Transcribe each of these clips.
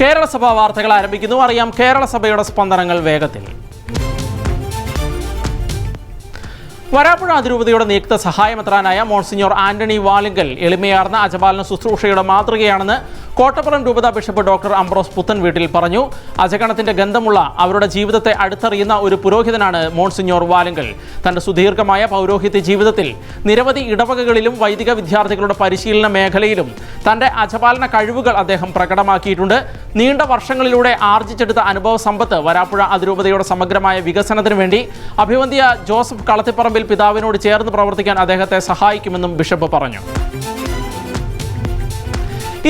കേരള സഭ വാർത്തകൾ ആരംഭിക്കുന്നു. അറിയാം കേരളസഭയുടെ സ്പന്ദനങ്ങൾ വേഗത്തിൽ. വരാപ്പുഴ അതിരൂപതയുടെ നിയുക്ത സഹായമെത്രാനായ മോൺസിഞ്ഞോർ ആന്റണി വാലിങ്കൽ എളിമയാർന്ന അജപാലന ശുശ്രൂഷയുടെ മാതൃകയാണെന്ന് കോട്ടപ്പുറം രൂപത ബിഷപ്പ് ഡോക്ടർ അംബ്രോസ് പുത്തൻ വീട്ടിൽ പറഞ്ഞു. അജഗണത്തിന്റെ ഗന്ധമുള്ള അവരുടെ ജീവിതത്തെ അടുത്തറിയുന്ന ഒരു പുരോഹിതനാണ് മോൺസിഞ്ഞോർ വാലിങ്കൽ. തന്റെ സുദീർഘമായ പൗരോഹിത്യ ജീവിതത്തിൽ നിരവധി ഇടവകകളിലും വൈദിക വിദ്യാർത്ഥികളുടെ പരിശീലന മേഖലയിലും തന്റെ അജപാലന കഴിവുകൾ അദ്ദേഹം പ്രകടമാക്കിയിട്ടുണ്ട്. നീണ്ട വർഷങ്ങളിലൂടെ ആർജിച്ചെടുത്ത അനുഭവ സമ്പത്ത് വരാപ്പുഴ അതിരൂപതയുടെ സമഗ്രമായ വികസനത്തിന് വേണ്ടി അഭിവന്ധ്യ ജോസഫ് കളത്തിപ്പറമ്പിൽ പിതാവിനോട് ചേർന്ന് പ്രവർത്തിക്കാൻ അദ്ദേഹത്തെ സഹായിക്കുമെന്നും ബിഷപ്പ് പറഞ്ഞു.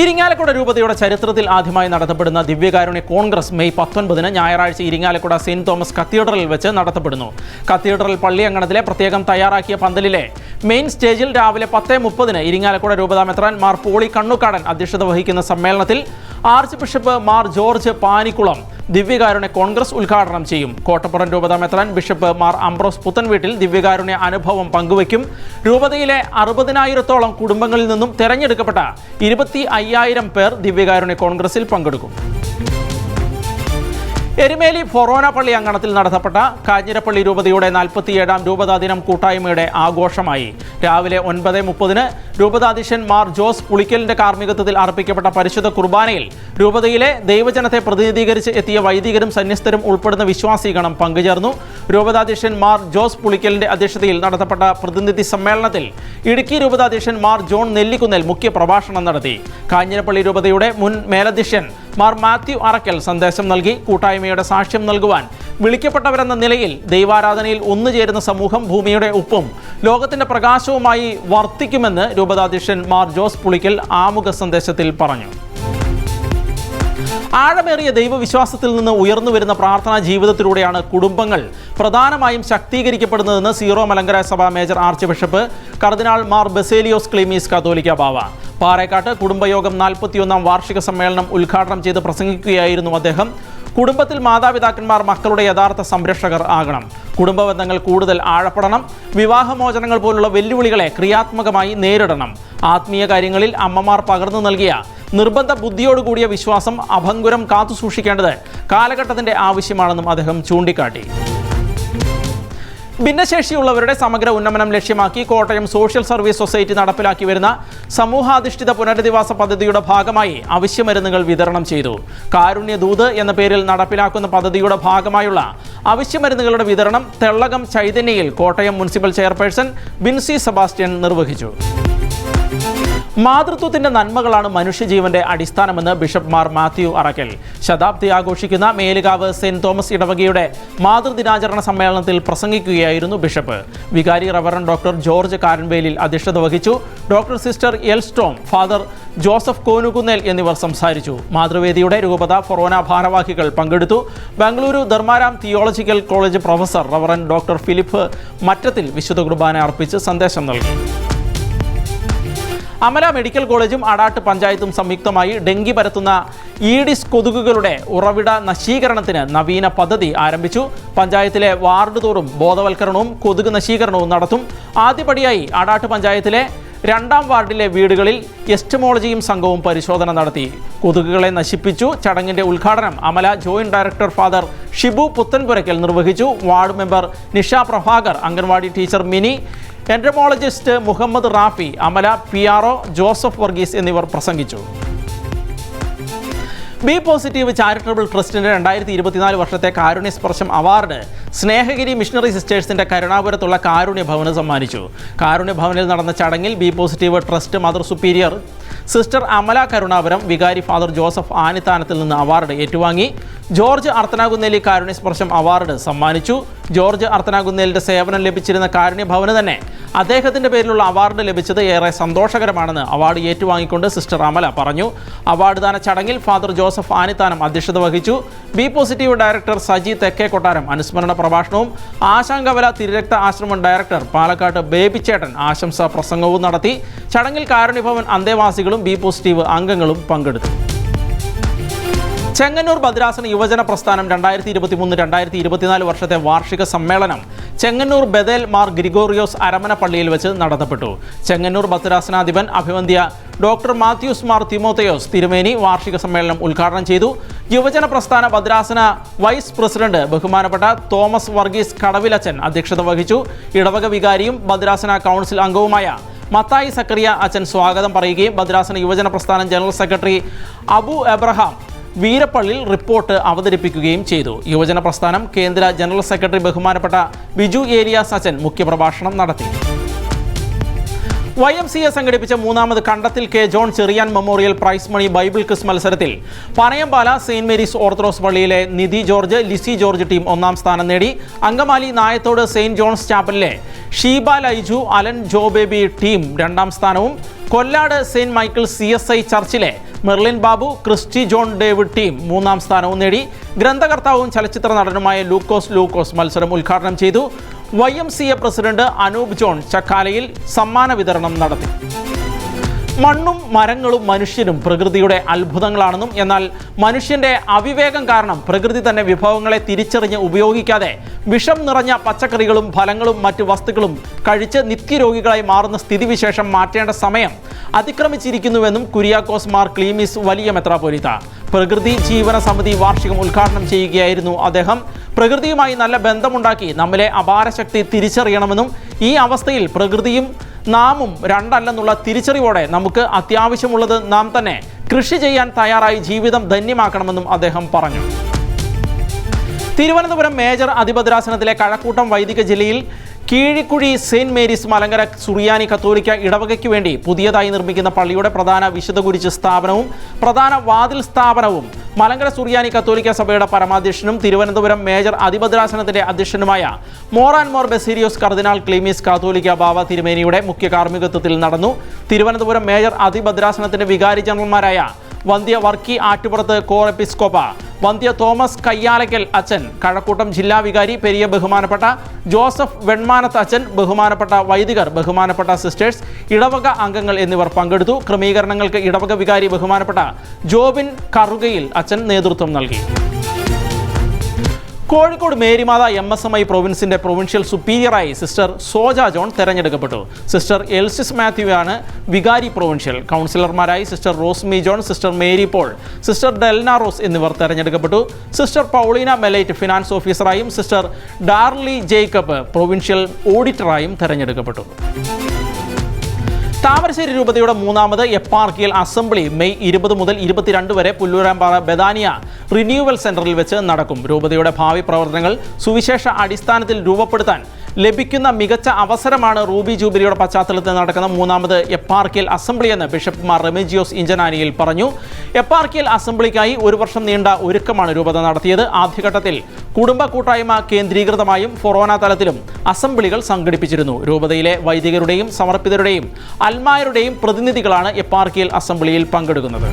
ഇരിങ്ങാലക്കുട രൂപതയുടെ ചരിത്രത്തിൽ ആദ്യമായി നടത്തപ്പെടുന്ന ദിവ്യകാരുണ്യ കോൺഗ്രസ് മെയ് പത്തൊൻപതിന് ഞായറാഴ്ച ഇരിങ്ങാലക്കുട സെയിന്റ് തോമസ് കത്തീഡ്രലിൽ വെച്ച് നടത്തപ്പെടുന്നു. കത്തീഡ്രൽ പള്ളി അങ്കണത്തിലെ പ്രത്യേകം തയ്യാറാക്കിയ പന്തലിലെ മെയിൻ സ്റ്റേജിൽ രാവിലെ പത്ത് മുപ്പതിന് ഇരിങ്ങാലക്കുട രൂപതാ മെത്രാൻ മാർ പോളി കണ്ണുക്കാടൻ അധ്യക്ഷത വഹിക്കുന്ന സമ്മേളനത്തിൽ archbishop Mar George Panikulam ദിവ്യകാരുണ്യ കോൺഗ്രസ് ഉദ്ഘാടനം ചെയ്യും. കോട്ടപ്പുറം രൂപത മെത്രാൻ ബിഷപ്പ് മാർ അംബ്രോസ് പുത്തൻവീട്ടിൽ ദിവ്യകാരുണ്യ അനുഭവം പങ്കുവയ്ക്കും. രൂപതയിലെ അറുപതിനായിരത്തോളം കുടുംബങ്ങളിൽ നിന്നും തെരഞ്ഞെടുക്കപ്പെട്ട ഇരുപത്തി അയ്യായിരം പേർ ദിവ്യകാരുണ്യ കോൺഗ്രസിൽ പങ്കെടുക്കും. എരുമേലി ഫൊറോന പള്ളി അങ്കണത്തിൽ നടത്തപ്പെട്ട കാഞ്ഞിരപ്പള്ളി രൂപതയുടെ നാൽപ്പത്തിയേഴാം രൂപതാ ദിനം കൂട്ടായ്മയുടെ ആഘോഷമായി. രാവിലെ ഒൻപത് മുപ്പതിന് രൂപതാധീശൻ മാർ ജോസ് പുളിക്കലിന്റെ കാർമ്മികത്വത്തിൽ അർപ്പിക്കപ്പെട്ട പരിശുദ്ധ കുർബാനയിൽ രൂപതയിലെ ദൈവജനത്തെ പ്രതിനിധീകരിച്ച് എത്തിയ വൈദികരും സന്യസ്തരും ഉൾപ്പെടുന്ന വിശ്വാസിഗണം പങ്കുചേർന്നു. രൂപതാധീശൻ മാർ ജോസ് പുളിക്കലിന്റെ അധ്യക്ഷതയിൽ നടത്തപ്പെട്ട പ്രതിനിധി സമ്മേളനത്തിൽ ഇടുക്കി രൂപതാധീശൻ മാർ ജോൺ നെല്ലിക്കുന്നേൽ മുഖ്യ പ്രഭാഷണം നടത്തി. കാഞ്ഞിരപ്പള്ളി രൂപതയുടെ മുൻ മേലധ്യക്ഷൻ മാർ മാത്യു അറക്കൽ സന്ദേശം നൽകി കൂട്ടായ്മയുടെ സാക്ഷ്യം നൽകുവാൻ വിളിക്കപ്പെട്ടവരെന്ന നിലയിൽ ദൈവാരാധനയിൽ ഒന്നുചേരുന്ന സമൂഹം ഭൂമിയുടെ ഉപ്പും ലോകത്തിന്റെ പ്രകാശവുമായി വർത്തിക്കുമെന്ന് രൂപതാധ്യക്ഷൻ മാർ ജോസ് പുളിക്കൽ ആമുഖ സന്ദേശത്തിൽ പറഞ്ഞു. ആഴമേറിയ ദൈവവിശ്വാസത്തിൽ നിന്ന് ഉയർന്നു വരുന്ന പ്രാർത്ഥനാ ജീവിതത്തിലൂടെയാണ് കുടുംബങ്ങൾ പ്രധാനമായും ശാക്തീകരിക്കപ്പെടുന്നതെന്ന് സീറോ മലങ്കര സഭ major archbishop cardinal Mar Baselios Cleemis Catholicos Bava. Parekkattu കുടുംബയോഗം നാൽപ്പത്തിയൊന്നാം വാർഷിക സമ്മേളനം ഉദ്ഘാടനം ചെയ്ത് പ്രസംഗിക്കുകയായിരുന്നു അദ്ദേഹം. കുടുംബത്തിൽ മാതാപിതാക്കന്മാർ മക്കളുടെ യഥാർത്ഥ സംരക്ഷകർ ആകണം. കുടുംബ ബന്ധങ്ങൾ കൂടുതൽ ആഴപ്പെടണം. വിവാഹമോചനങ്ങൾ പോലുള്ള വെല്ലുവിളികളെ ക്രിയാത്മകമായി നേരിടണം. ആത്മീയ കാര്യങ്ങളിൽ അമ്മമാർ പകർന്നു നൽകിയ നിർബന്ധ ബുദ്ധിയോടുകൂടിയ വിശ്വാസം അഭംഗുരം കാത്തുസൂക്ഷിക്കേണ്ടത് കാലഘട്ടത്തിന്റെ ആവശ്യമാണെന്നും അദ്ദേഹം ചൂണ്ടിക്കാട്ടി. ഭിന്നശേഷിയുള്ളവരുടെ സമഗ്ര ഉന്നമനം ലക്ഷ്യമാക്കി കോട്ടയം സോഷ്യൽ സർവീസ് സൊസൈറ്റി നടപ്പിലാക്കി വരുന്ന സമൂഹാധിഷ്ഠിത പുനരധിവാസ പദ്ധതിയുടെ ഭാഗമായി അവശ്യമരുന്നുകൾ വിതരണം ചെയ്തു. കാരുണ്യ ദൂത് എന്ന പേരിൽ നടപ്പിലാക്കുന്ന പദ്ധതിയുടെ ഭാഗമായുള്ള അവശ്യമരുന്നുകളുടെ വിതരണം Thellakom ചൈതന്യയിൽ Kottayam municipal chairperson Binsy Sebastian നിർവഹിച്ചു. മാതൃത്വത്തിന്റെ നന്മകളാണ് മനുഷ്യജീവന്റെ അടിസ്ഥാനമെന്ന് ബിഷപ്പ് മാർ മാത്യു അറക്കൽ. ശതാബ്ദി ആഘോഷിക്കുന്ന മേലുകാവ് സെന്റ് തോമസ് ഇടവകയുടെ മാതൃദിനാചരണ സമ്മേളനത്തിൽ പ്രസംഗിക്കുകയായിരുന്നു ബിഷപ്പ്. വികാരി റവറൻ ഡോക്ടർ ജോർജ് കാരൻവേലിൽ അധ്യക്ഷത വഹിച്ചു. Doctor sister Elstom father Joseph Konukunnel എന്നിവർ സംസാരിച്ചു. മാതൃവേദിയുടെ രൂപത ഫൊറോന ഭാരവാഹികൾ പങ്കെടുത്തു. Bengaluru Dharmaram theological college professor reverend doctor Philip Mattathil വിശുദ്ധ കുർബാന അർപ്പിച്ച് സന്ദേശം നൽകി. അമല മെഡിക്കൽ കോളേജും അടാട്ട് പഞ്ചായത്തും സംയുക്തമായി ഡെങ്കി പരത്തുന്ന ഈഡിസ് കൊതുകുകളുടെ ഉറവിട നശീകരണത്തിന് നവീന പദ്ധതി ആരംഭിച്ചു. പഞ്ചായത്തിലെ വാർഡ് തോറും ബോധവൽക്കരണവും കൊതുക് നശീകരണവും നടത്തും. ആദ്യപടിയായി അടാട്ട് പഞ്ചായത്തിലെ രണ്ടാം വാർഡിലെ വീടുകളിൽ എസ്റ്റമോളജിയും സംഘവും പരിശോധന നടത്തി. കൊതുകുകളെ നശിപ്പിച്ചു. ചടങ്ങിന്റെ ഉദ്ഘാടനം Amala joint director father Shibu Puthenpurackal നിർവഹിച്ചു. Ward member Nisha Prabhakar anganwadi teacher Mini entomologist Muhammad Rafi Amala P R Joseph Varghese എന്നിവർ പ്രസംഗിച്ചു. ബി പോസിറ്റീവ് ചാരിറ്റബിൾ ട്രസ്റ്റിന്റെ രണ്ടായിരത്തി ഇരുപത്തിനാല് വർഷത്തെ കാരുണ്യ സ്പർശം അവാർഡ് സ്നേഹഗിരി മിഷണറി സിസ്റ്റേഴ്സിന്റെ കരുണാപുരത്തുള്ള കാരുണ്യ ഭവന് സമ്മാനിച്ചു. കാരുണ്യ ഭവനിൽ നടന്ന ചടങ്ങിൽ B positive trust mother superior sister Amala Karunapuram വികാരി ഫാദർ ജോസഫ് ആനിത്താനത്തിൽ നിന്ന് അവാർഡ് ഏറ്റുവാങ്ങി. ജോർജ് അർത്തനാകുന്നേലി കാരുണ്യ സ്പർശം അവാർഡ് സമ്മാനിച്ചു. ജോർജ് അർത്തനാകുന്നേലിന്റെ സേവനം ലഭിച്ചിരുന്ന കാരുണ്യ ഭവന് തന്നെ അദ്ദേഹത്തിന്റെ പേരിലുള്ള അവാർഡ് ലഭിച്ചത് ഏറെ സന്തോഷകരമാണെന്ന് അവാർഡ് ഏറ്റുവാങ്ങിക്കൊണ്ട് സിസ്റ്റർ അമല പറഞ്ഞു. അവാർഡ് ദാന ചടങ്ങിൽ ഫാദർ ജോസഫ് ആനിത്താനം അധ്യക്ഷത വഹിച്ചു. ബി പോസിറ്റീവ് ഡയറക്ടർ സജി തെക്കേ കൊട്ടാരം അനുസ്മരണ പ്രഭാഷണവും ആശാങ്കവല തിരുരക്ത ആശ്രമം ഡയറക്ടർ പാലക്കാട്ട് ബേബിച്ചേട്ടൻ ആശംസാ പ്രസംഗവും നടത്തി. ചടങ്ങിൽ കാരുണ്യഭവൻ അന്തേവാസികളും ബി പോസിറ്റീവ് അംഗങ്ങളും പങ്കെടുത്തു. ചെങ്ങന്നൂർ ബദ്രാസന യുവജന പ്രസ്ഥാനം രണ്ടായിരത്തി ഇരുപത്തി മൂന്ന് രണ്ടായിരത്തി ഇരുപത്തിനാല് വർഷത്തെ വാർഷിക സമ്മേളനം ചെങ്ങന്നൂർ ബദേൽ മാർ ഗ്രിഗോറിയോസ് അരമന പള്ളിയിൽ വെച്ച് നടത്തപ്പെട്ടു. ചെങ്ങന്നൂർ ഭദ്രാസനാധിപൻ അഭിവന്ധ്യ ഡോക്ടർ മാത്യൂസ് മാർ തിമോത്തയോസ് തിരുമേനി വാർഷിക സമ്മേളനം ഉദ്ഘാടനം ചെയ്തു. യുവജന പ്രസ്ഥാന ഭദ്രാസന വൈസ് പ്രസിഡന്റ് ബഹുമാനപ്പെട്ട തോമസ് വർഗീസ് കടവിലച്ചൻ അധ്യക്ഷത വഹിച്ചു. ഇടവക വികാരിയും ഭദ്രാസന കൗൺസിൽ അംഗവുമായ മത്തായി സക്കറിയ അച്ഛൻ സ്വാഗതം പറയുകയും ഭദ്രാസന യുവജന പ്രസ്ഥാനം general secretary Abu Abraham Veerappallil report അവതരിപ്പിക്കുകയും ചെയ്തു. യുവജന പ്രസ്ഥാനം കേന്ദ്ര ജനറൽ സെക്രട്ടറി ബഹുമാനപ്പെട്ട ബിജു ഏരിയ അച്ഛൻ മുഖ്യപ്രഭാഷണം നടത്തി. വൈ എം സി എ സംഘടിപ്പിച്ച മൂന്നാമത് Kandathil K John Cherian memorial prize money Bible quiz മത്സരത്തിൽ പനയമ്പാല സെയിന്റ് മേരീസ് ഓർത്തഡോക്സ് പള്ളിയിലെ Nidhi George Lizy George team ഒന്നാം സ്ഥാനം നേടി. അങ്കമാലി നായത്തോട് സെയിന്റ് ജോൺസ് ചാപ്പലിലെ ഷീബ ലൈജു അലൻ ജോബേബി ടീം രണ്ടാം സ്ഥാനവും. Kollad Saint Michael C S I ചർച്ചിലെ Merlin Babu Christy John David team മൂന്നാം സ്ഥാനവും നേടി. ഗ്രന്ഥകർത്താവും ചലച്ചിത്ര നടനുമായ ലൂക്കോസ് ലൂക്കോസ് മത്സരം ഉദ്ഘാടനം ചെയ്തു. Y M C A president Anoop John Chakkalayil സമ്മാന വിതരണം നടത്തി. മണ്ണും മരങ്ങളും മനുഷ്യനും പ്രകൃതിയുടെ അത്ഭുതങ്ങളാണെന്നും എന്നാൽ മനുഷ്യന്റെ അവിവേകം കാരണം പ്രകൃതി തന്നെ വിഭവങ്ങളെ തിരിച്ചറിഞ്ഞ് ഉപയോഗിക്കാതെ വിഷം നിറഞ്ഞ പച്ചക്കറികളും ഫലങ്ങളും മറ്റു വസ്തുക്കളും കഴിച്ച് നിത്യരോഗികളായി മാറുന്ന സ്ഥിതിവിശേഷം മാറ്റേണ്ട സമയം അതിക്രമിച്ചിരിക്കുന്നുവെന്നും കുര്യാക്കോസ് മാർ ക്ലീമിസ് വലിയ മെത്രാപൊലിത്ത പ്രകൃതി ജീവന സമിതി വാർഷികം ഉദ്ഘാടനം ചെയ്യുകയായിരുന്നു അദ്ദേഹം. പ്രകൃതിയുമായി നല്ല ബന്ധമുണ്ടാക്കി നമ്മിലെ അപാരശക്തി തിരിച്ചറിയണമെന്നും ഈ അവസ്ഥയിൽ പ്രകൃതിയും നാമും രണ്ടല്ലെന്നുള്ള തിരിച്ചറിവോടെ നമുക്ക് അത്യാവശ്യമുള്ളത് നാം തന്നെ കൃഷി ചെയ്യാൻ തയ്യാറായി ജീവിതം ധന്യമാക്കണമെന്നും അദ്ദേഹം പറഞ്ഞു. തിരുവനന്തപുരം മേജർ അതിഭദ്രാസനത്തിലെ കഴക്കൂട്ടം വൈദിക ജില്ലയിൽ കീഴിക്കുഴി സെയിന്റ് മേരീസ് മലങ്കര സുറിയാനി കത്തോലിക്ക ഇടവകയ്ക്ക് വേണ്ടി പുതിയതായി നിർമ്മിക്കുന്ന പള്ളിയുടെ പ്രധാന വിശുദ്ധകുരിശ് സ്ഥാപനവും പ്രധാന വാതിൽ സ്ഥാപനവും മലങ്കര സുറിയാനി കത്തോലിക്ക സഭയുടെ പരമാധ്യക്ഷനും തിരുവനന്തപുരം മേജർ അതിഭദ്രാസനത്തിന്റെ അധ്യക്ഷനുമായ മോറാൻ മോർ ബസീരിയോസ് കർദിനാൾ ക്ലീമീസ് കാത്തോലിക്ക ബാബ തിരുമേനിയുടെ മുഖ്യ കാർമ്മികത്വത്തിൽ നടന്നു. തിരുവനന്തപുരം മേജർ അതിഭദ്രാസനത്തിന്റെ വികാരി ജനറൽമാരായ വന്ധ്യ വർക്കി ആറ്റുപുറത്ത് കോർ എപ്പിസ്കോപ്പ വന്ധ്യ തോമസ് കയ്യാലക്കൽ അച്ഛൻ കഴക്കൂട്ടം ജില്ലാ വികാരി പെരിയ ബഹുമാനപ്പെട്ട ജോസഫ് വെൺമാനത്ത് അച്ഛൻ ബഹുമാനപ്പെട്ട വൈദികർ ബഹുമാനപ്പെട്ട സിസ്റ്റേഴ്സ് ഇടവക അംഗങ്ങൾ എന്നിവർ പങ്കെടുത്തു. ക്രമീകരണങ്ങൾക്ക് ഇടവക വികാരി ബഹുമാനപ്പെട്ട ജോബിൻ കറുകയിൽ അച്ഛൻ നേതൃത്വം നൽകി. Kozhikode Marymatha M S M I പ്രൊവിൻസിന്റെ provincial സുപ്പീരിയറായി സിസ്റ്റർ സോജ ജോൺ തെരഞ്ഞെടുക്കപ്പെട്ടു. സിസ്റ്റർ എൽസിസ് മാത്യു ആണ് വികാരി provincial കൗൺസിലർമാരായി sister Rosmi John sister Mary Paul sister Delna Rose എന്നിവർ തെരഞ്ഞെടുക്കപ്പെട്ടു. സിസ്റ്റർ പൗളീന മെലൈറ്റ് ഫിനാൻസ് ഓഫീസറായും സിസ്റ്റർ ഡാർലി ജേക്കബ് പ്രൊവിൻഷ്യൽ ഓഡിറ്ററായും തെരഞ്ഞെടുക്കപ്പെട്ടു. താമരശ്ശേരി രൂപതയുടെ മൂന്നാമത് എപ്പാർക്കിയൽ അസംബ്ലി മെയ് ഇരുപത് മുതൽ ഇരുപത്തിരണ്ട് വരെ പുല്ലൂരാമ്പാറ ബദാനിയ റിന്യൂവൽ സെന്ററിൽ വെച്ച് നടക്കും. രൂപതയുടെ ഭാവി പ്രവർത്തനങ്ങൾ സുവിശേഷ അടിസ്ഥാനത്തിൽ രൂപപ്പെടുത്താൻ ലഭിക്കുന്ന മികച്ച അവസരമാണ് റൂബി ജൂബിലിയുടെ പശ്ചാത്തലത്തിൽ നടക്കുന്ന മൂന്നാമത് എപ്പാർക്കിയൽ അസംബ്ലി എന്ന് ബിഷപ്പ് മാർ റെമിജിയോസ് ഇഞ്ചനാനിയിൽ പറഞ്ഞു. എപ്പാർക്കിയൽ അസംബ്ലിക്കായി ഒരു വർഷം നീണ്ട ഒരുക്കമാണ് രൂപത നടത്തിയത്. ആദ്യഘട്ടത്തിൽ കുടുംബ കൂട്ടായ്മ കേന്ദ്രീകൃതമായും ഫൊറോന തലത്തിലും അസംബ്ലികൾ സംഘടിപ്പിച്ചിരുന്നു. രൂപതയിലെ വൈദികരുടെയും സമർപ്പിതരുടെയും അൽമായരുടെയും പ്രതിനിധികളാണ് എപ്പാർക്കിയൽ അസംബ്ലിയിൽ പങ്കെടുക്കുന്നത്.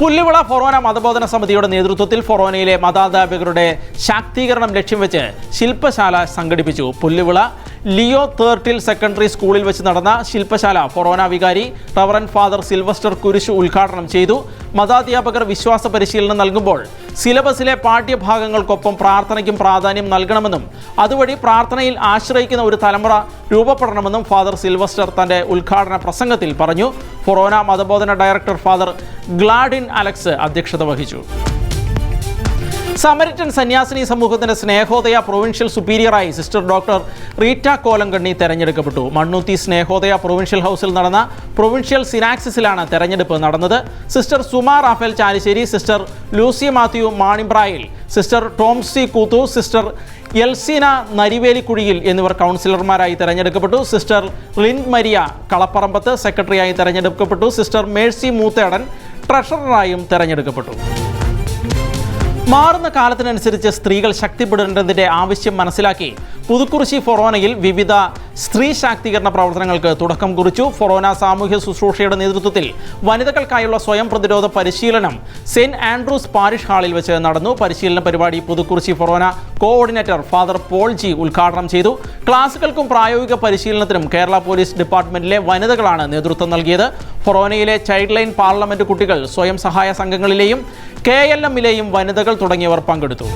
പുല്ലുവിള ഫൊറോന മതബോധന സമിതിയുടെ നേതൃത്വത്തിൽ ഫൊറോനയിലെ മതാധ്യാപകരുടെ ശാക്തീകരണം ലക്ഷ്യം വെച്ച് ശില്പശാല സംഘടിപ്പിച്ചു. പുല്ലുവിള ലിയോ തേർട്ടിൽ സെക്കൻഡറി സ്കൂളിൽ വെച്ച് നടന്ന ശില്പശാല ഫൊറോന വികാരി റവറൻ ഫാദർ സിൽവസ്റ്റർ കുരിശു ഉദ്ഘാടനം ചെയ്തു. മതാധ്യാപകർ വിശ്വാസ പരിശീലനം നൽകുമ്പോൾ സിലബസിലെ പാഠ്യഭാഗങ്ങൾക്കൊപ്പം പ്രാർത്ഥനയ്ക്കും പ്രാധാന്യം നൽകണമെന്നും അതുവഴി പ്രാർത്ഥനയിൽ ആശ്രയിക്കുന്ന ഒരു തലമുറ രൂപപ്പെടണമെന്നും ഫാദർ സിൽവസ്റ്റർ തന്റെ ഉദ്ഘാടന പ്രസംഗത്തിൽ പറഞ്ഞു. ഫൊറോന മതബോധന ഡയറക്ടർ ഫാദർ ഗ്ലാഡിൻ അലക്സ് അധ്യക്ഷത വഹിച്ചു. സമരിറ്റൻ സന്യാസിനി സമൂഹത്തിന്റെ സ്നേഹോദയ പ്രൊവിൻഷ്യൽ സുപ്പീരിയറായി സിസ്റ്റർ ഡോക്ടർ റീറ്റ കോലങ്കണ്ണി തെരഞ്ഞെടുക്കപ്പെട്ടു. മണ്ണൂത്തി സ്നേഹോദയ പ്രൊവിൻഷ്യൽ ഹൗസിൽ നടന്ന പ്രൊവിൻഷ്യൽ സിനാക്സിസിലാണ് തെരഞ്ഞെടുപ്പ് നടന്നത്. Sister Suma Raphael Chalissery sister Lucy Mathew Manibrayil sister Tomsy കൂത്തു sister Elseena Narivelikkuzhiyil എന്നിവർ കൗൺസിലർമാരായി തെരഞ്ഞെടുക്കപ്പെട്ടു. സിസ്റ്റർ ലിൻ മരിയ കളപ്പറമ്പത്ത് സെക്രട്ടറിയായി തെരഞ്ഞെടുക്കപ്പെട്ടു. സിസ്റ്റർ മേഴ്സി മൂത്തേടൻ ട്രഷററായും തെരഞ്ഞെടുക്കപ്പെട്ടു. മാറുന്ന കാലത്തിനനുസരിച്ച് സ്ത്രീകൾ ശക്തിപ്പെടേണ്ടതിന്റെ ആവശ്യം മനസ്സിലാക്കി. പുതുക്കുറിശി ഫൊറോനയിൽ വിവിധ സ്ത്രീ ശാക്തീകരണ പ്രവർത്തനങ്ങൾക്ക് തുടക്കം കുറിച്ചു. ഫൊറോന സാമൂഹ്യ ശുശ്രൂഷയുടെ നേതൃത്വത്തിൽ വനിതകൾക്കായുള്ള സ്വയം പ്രതിരോധ പരിശീലനം സെന്റ് ആൻഡ്രൂസ് പാരിഷ് ഹാളിൽ വെച്ച് നടന്നു. പരിശീലന പരിപാടി Puthukkurissi forane coordinator father Paul G ഉദ്ഘാടനം ചെയ്തു. ക്ലാസുകൾക്കും പ്രായോഗിക പരിശീലനത്തിനും കേരള പോലീസ് ഡിപ്പാർട്ട്മെന്റിലെ വനിതകളാണ് നേതൃത്വം നൽകിയത്. ഫൊറോനയിലെ ചൈൽഡ് ലൈൻ പാർലമെന്റ് കുട്ടികൾ സ്വയം സഹായ സംഘങ്ങളിലെയും കെ എൽ എമ്മിലെയും വനിതകൾ തുടങ്ങിയവർ പങ്കെടുത്തു.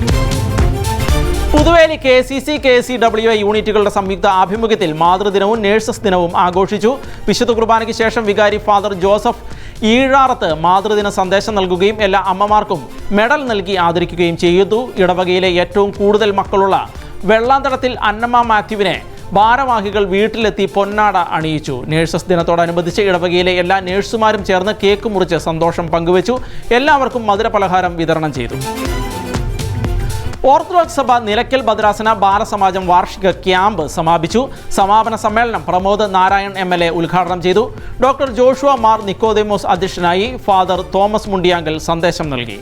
Puthuveli K C C K C W I യൂണിറ്റുകളുടെ സംയുക്ത ആഭിമുഖ്യത്തിൽ മാതൃദിനവും നേഴ്സസ് ദിനവും ആഘോഷിച്ചു. വിശുദ്ധ കുർബാനയ്ക്ക് ശേഷം വികാരി ഫാദർ ജോസഫ് ഈഴാറത്ത് മാതൃദിന സന്ദേശം നൽകുകയും എല്ലാ അമ്മമാർക്കും മെഡൽ നൽകി ആദരിക്കുകയും ചെയ്തു. ഇടവകയിലെ ഏറ്റവും കൂടുതൽ മക്കളുള്ള വെള്ളാന്തടത്തിൽ അന്നമ്മ മാത്യുവിനെ ഭാരവാഹികൾ വീട്ടിലെത്തി പൊന്നാട അണിയിച്ചു. നേഴ്സസ് ദിനത്തോടനുബന്ധിച്ച് ഇടവകയിലെ എല്ലാ നേഴ്സുമാരും ചേർന്ന് കേക്ക് മുറിച്ച് സന്തോഷം പങ്കുവച്ചു. എല്ലാവർക്കും മധുരപലഹാരം വിതരണം ചെയ്തു. ഓർത്തഡോക്സ് സഭ നിലയ്ക്കൽ ഭദ്രാസന ബാലസമാജം വാർഷിക ക്യാമ്പ് സമാപിച്ചു. സമാപന സമ്മേളനം Pramod Narayan M L A ഉദ്ഘാടനം ചെയ്തു. ഡോക്ടർ ജോഷുവ മാർ നിക്കോദേമോസ് അധ്യക്ഷനായി ഫാദർ തോമസ് മുണ്ടിയാങ്കൽ സന്ദേശം നൽകി.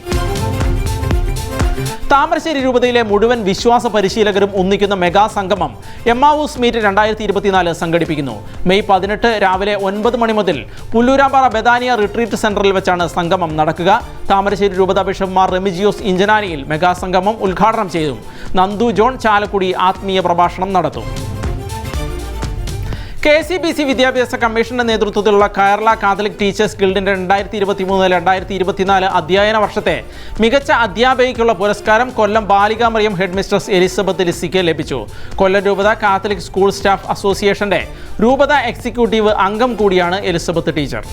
താമരശ്ശേരി രൂപതയിലെ മുഴുവൻ വിശ്വാസ പരിശീലകരും ഒന്നിക്കുന്ന മെഗാ സംഗമം എമ്മാവൂസ് മീറ്റ് രണ്ടായിരത്തി ഇരുപത്തിനാല് സംഘടിപ്പിക്കുന്നു. മെയ് പതിനെട്ട് രാവിലെ ഒൻപത് മണി മുതൽ പുല്ലൂരാമ്പാറ ബദാനിയ റിട്രീറ്റ് സെന്ററിൽ വെച്ചാണ് സംഗമം നടക്കുക. താമരശ്ശേരി രൂപത ബിഷപ്പ്മാർ റെമിജിയോസ് ഇഞ്ചനാനിയിൽ മെഗാ സംഗമം ഉദ്ഘാടനം ചെയ്തു. നന്ദു ജോൺ ചാലക്കുടി ആത്മീയ പ്രഭാഷണം നടത്തും. കെ സി ബി സി വിദ്യാഭ്യാസ കമ്മീഷന്റെ നേതൃത്വത്തിലുള്ള കേരള കാത്തലിക് ടീച്ചേഴ്സ് ഗിൽഡിന്റെ രണ്ടായിരത്തി ഇരുപത്തി മൂന്ന് രണ്ടായിരത്തി ഇരുപത്തിനാല് അധ്യയന വർഷത്തെ മികച്ച അധ്യാപികയ്ക്കുള്ള പുരസ്കാരം കൊല്ലം ബാലികാമറിയം ഹെഡ് എലിസബത്ത് ലിസിക്ക് ലഭിച്ചു. കൊല്ലം രൂപത കാത്തലിക് സ്കൂൾ സ്റ്റാഫ് അസോസിയേഷന്റെ രൂപത എക്സിക്യൂട്ടീവ് അംഗം കൂടിയാണ് Elizabeth teacher.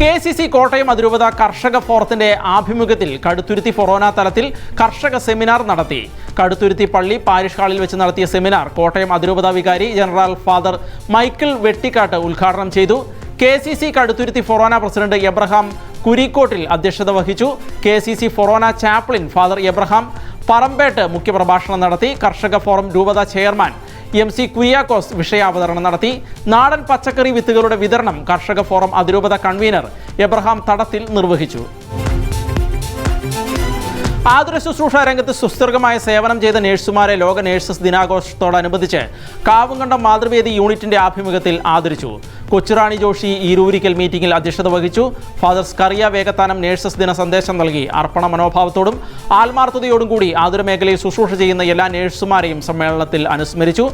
K C C Kottayam അതിരൂപത കർഷക ഫോറത്തിന്റെ ആഭിമുഖ്യത്തിൽ കടുത്തുരുത്തി ഫൊറോന തലത്തിൽ കർഷക സെമിനാർ നടത്തി. കടുത്തുരുത്തി പള്ളി പാരിഷ് ഹാളിൽ വെച്ച് നടത്തിയ സെമിനാർ കോട്ടയം അതിരൂപത വികാരി ജനറൽ ഫാദർ മൈക്കിൾ വെട്ടിക്കാട്ട് ഉദ്ഘാടനം ചെയ്തു. കെ സി സി കടുത്തുരുത്തി ഫൊറോന പ്രസിഡന്റ് എബ്രഹാം കുരിക്കോട്ടിൽ അധ്യക്ഷത വഹിച്ചു. കെ സി സി ഫൊറോന ചാപ്ലിൻ ഫാദർ എബ്രഹാം പറമ്പേട്ട് മുഖ്യപ്രഭാഷണം നടത്തി. കർഷക ഫോറം രൂപത ചെയർമാൻ എം സി കുര്യാക്കോസ് വിഷയാവതരണം നടത്തി. നാടൻ പച്ചക്കറി വിത്തുകളുടെ വിതരണം കർഷക ഫോറം അതിരൂപത കൺവീനർ എബ്രഹാം തടത്തിൽ നിർവഹിച്ചു. ആതുര ശുശ്രൂഷ രംഗത്ത് സുസ്ഥിരമായ സേവനം ചെയ്ത നഴ്സുമാരെ ലോക നഴ്സസ് ദിനാഘോഷത്തോടനുബന്ധിച്ച് കാവുങ്കണ്ടം മാതൃവേദി യൂണിറ്റിന്റെ ആഭിമുഖ്യത്തിൽ ആദരിച്ചു. കൊച്ചുറാണി ജോഷി ഈരൂരിക്കൽ മീറ്റിംഗിൽ അധ്യക്ഷത വഹിച്ചു. ഫാദർ സ്കറിയ വേഗത്താനം നഴ്സസ് ദിന സന്ദേശം നൽകി. അർപ്പണ മനോഭാവത്തോടും ആത്മാർത്ഥതയോടും കൂടി ആതുര മേഖലയിൽ ശുശ്രൂഷ ചെയ്യുന്ന എല്ലാ നഴ്സുമാരെയും സമ്മേളനത്തിൽ അനുസ്മരിച്ചു.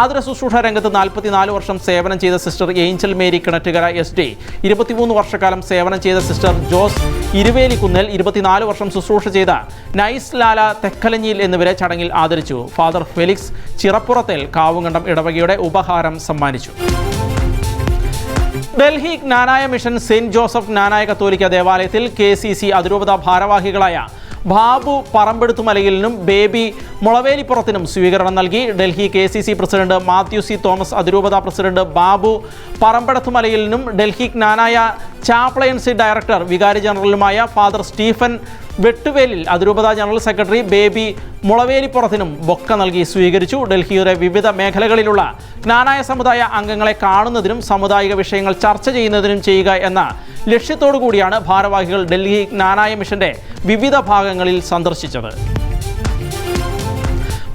ആതുര ശുശ്രൂഷ രംഗത്ത് നാൽപ്പത്തിനാല് വർഷം സേവനം ചെയ്ത sister Angel Mary Kinattukara S D ഇരുപത്തിമൂന്ന് വർഷക്കാലം സേവനം ചെയ്ത സിസ്റ്റർ ജോസ് ഇരുവേലിക്കുന്നൽ ഇരുപത്തിനാല് വർഷം ശുശ്രൂഷ ചെയ്ത നൈസ് ലാല തെക്കലഞ്ഞിയിൽ എന്നിവരെ ചടങ്ങിൽ ആദരിച്ചു. ഫാദർ ഫെലിക്സ് ചിറപ്പുറത്തിൽ കാവുങ്കണ്ടം ഇടവകയുടെ ഉപഹാരം സമ്മാനിച്ചു. Delhi Knanaya mission saint Joseph Knanaya കത്തോലിക്ക ദേവാലയത്തിൽ കെ സി സി അതിരൂപത ഭാരവാഹികളായ ബാബു പറമ്പെടുത്തുമലയിലിനും ബേബി മുളവേലിപ്പുറത്തിനും സ്വീകരണം നൽകി. Delhi K C C president Mathew C Thomas അതിരൂപത പ്രസിഡന്റ് ബാബു പറമ്പെടുത്തുമലയിലിനും ഡൽഹി ജ്ഞാനായ ചാപ്ലയൻസി ഡയറക്ടർ വികാരി ജനറലുമായ ഫാദർ സ്റ്റീഫൻ വെട്ടുവേലിൽ അതിരൂപത ജനറൽ സെക്രട്ടറി ബേബി മുളവേലിപ്പുറത്തിനും ബൊക്ക നൽകി സ്വീകരിച്ചു. ഡൽഹിയുടെ വിവിധ മേഖലകളിലുള്ള ജ്ഞാനായ സമുദായ അംഗങ്ങളെ കാണുന്നതിനും സാമുദായിക വിഷയങ്ങൾ ചർച്ച ചെയ്യുന്നതിനും ചെയ്യുക എന്ന ലക്ഷ്യത്തോടു കൂടിയാണ് ഭാരവാഹികൾ ഡൽഹി നാനായ മിഷന്റെ വിവിധ ഭാഗങ്ങളിൽ സന്ദർശിച്ചത്.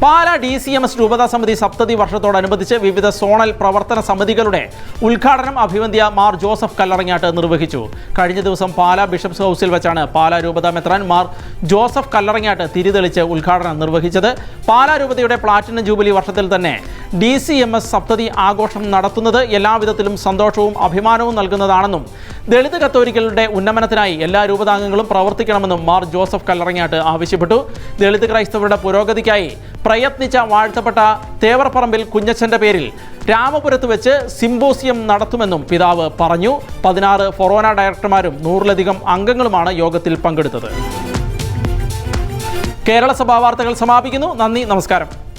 Pala D C M S രൂപതാ സമിതി സപ്തതി വർഷത്തോടനുബന്ധിച്ച് വിവിധ സോണൽ പ്രവർത്തന സമിതികളുടെ ഉദ്ഘാടനം അഭിവന്ധ്യ മാർ ജോസഫ് കല്ലറങ്ങാട്ട് നിർവഹിച്ചു. കഴിഞ്ഞ ദിവസം പാല ബിഷപ്സ് ഹൗസിൽ വെച്ചാണ് പാല രൂപതാ മെത്രാൻ മാർ ജോസഫ് കല്ലറങ്ങാട്ട് തിരിതെളിച്ച് ഉദ്ഘാടനം നിർവഹിച്ചത്. പാല രൂപതയുടെ പ്ലാറ്റിനം ജൂബിലി വർഷത്തിൽ തന്നെ ഡി സി എം എസ് സപ്തതി ആഘോഷം നടത്തുന്നത് എല്ലാവിധത്തിലും സന്തോഷവും അഭിമാനവും നൽകുന്നതാണെന്നും ദളിത് കത്തോലിക്കലുടെ ഉന്നമനത്തിനായി എല്ലാ രൂപതാംഗങ്ങളും പ്രവർത്തിക്കണമെന്നും മാർ ജോസഫ് കല്ലറങ്ങാട്ട് ആവശ്യപ്പെട്ടു. ദളിത് ക്രൈസ്തവരുടെ പുരോഗതിക്കായി പ്രയത്നിച്ച വാഴ്ത്തപ്പെട്ട തേവർപ്പറമ്പിൽ കുഞ്ഞച്ചന്റെ പേരിൽ രാമപുരത്ത് വെച്ച് സിംബോസിയം നടത്തുമെന്നും പിതാവ് പറഞ്ഞു. പതിനാറ് ഫൊറോന ഡയറക്ടർമാരും നൂറിലധികം അംഗങ്ങളുമാണ് യോഗത്തിൽ പങ്കെടുത്തത്. കേരള സഭാ വാർത്തകൾ സമാപിക്കുന്നു. നന്ദി നമസ്കാരം.